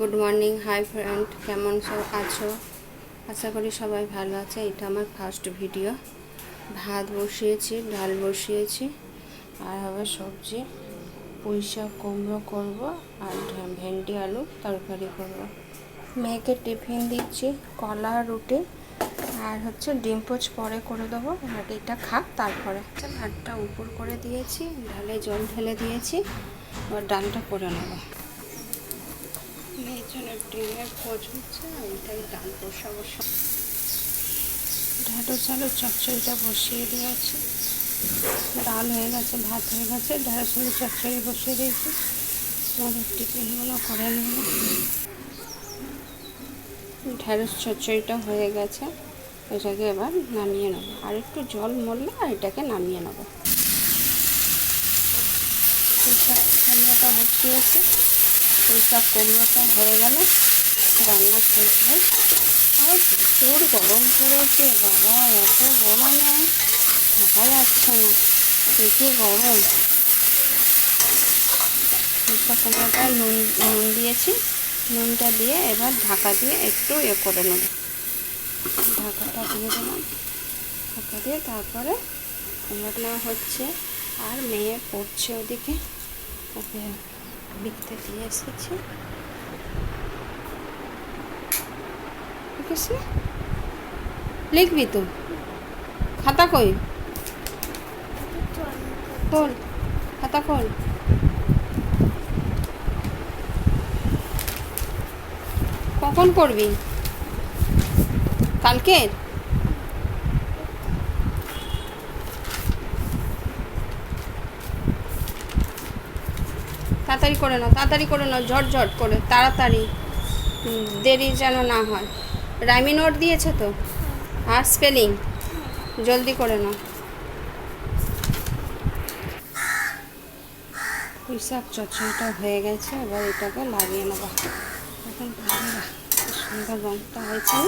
Good morning hi friend কেমন সব আছো? আশা করি সবাই ভালো আছে, এটা আমার ফার্স্ট ভিডিও ভাত বসিয়েছি, ডাল বসিয়েছি, আর হবে সবজি। পুঁই শাক কুমড়ো করব, আর ভেন্ডি আলু তরকারি করব। মেয়েকে টিফিন দিচ্ছি, কলা, রুটি, আর হচ্ছে ডিম পোচ পরে করে দেবো, আর এটা খাক তারপরে। ভাতটা উপর করে দিয়েছি ডালে জল ঢেলে দিয়েছি, এবার ডালটা করে নেব। মেয়ের জন্য ডিমের হচ্ছে এইটাই ডাল বসা বসা। ঢ্যাঁড়স চালুর চচ্চড়িটা বসিয়ে দিয়েছি। ডাল হয়ে গেছে, ভাত হয়ে গেছে ঢ্যাঁড়স আলুর চচ্চড়ি বসিয়ে দিয়েছি। আমাদের টিফিনগুলো করে নিল ঢ্যাঁড়স চচ্চড়িটা হয়ে গেছে, এটাকে এবার নামিয়ে নেব। আর একটু জল মরলে আর এটাকে নামিয়ে নেব। কুমড়োটা বসিয়েছি। পুঁইশাক কুমড়োটা হয়ে গেলে রান্না শেষ আর প্রচুর গরম পড়েছে। বাবা, এত গরমে থাকা যাচ্ছে না, প্রচুর গরম। পুঁইশাক কুমড়োটা নুন নুন দিয়েছি। নুনটা দিয়ে এবার ঢাকা দিয়ে একটু এ করে নেব। ঢাকাটা দিয়ে দিলাম। ঢাকা দিয়ে তারপরে কুমড়োটা হচ্ছে, আর মেয়ে পড়ছে ওদিকে। ওকে। লিখতে দিয়ে এসেছি। ঠিক আছে লিখবি তো। খাতা কই? খোল খাতা খোল। কখন করবি? কালকের? তাড়াতাড়ি করে নাও, তাড়াতাড়ি করে নাও, ঝট ঝট করে, তাড়াতাড়ি। দেরি যেন না হয়। রাইমি নোট দিয়েছে তো? আর স্পেলিং? জলদি করে নাও। শাক চচ্চড়িটা হয়ে গেছে, এবার এটাকে লাগিয়ে নেব। এখন সুন্দর রঙটা হয়েছে?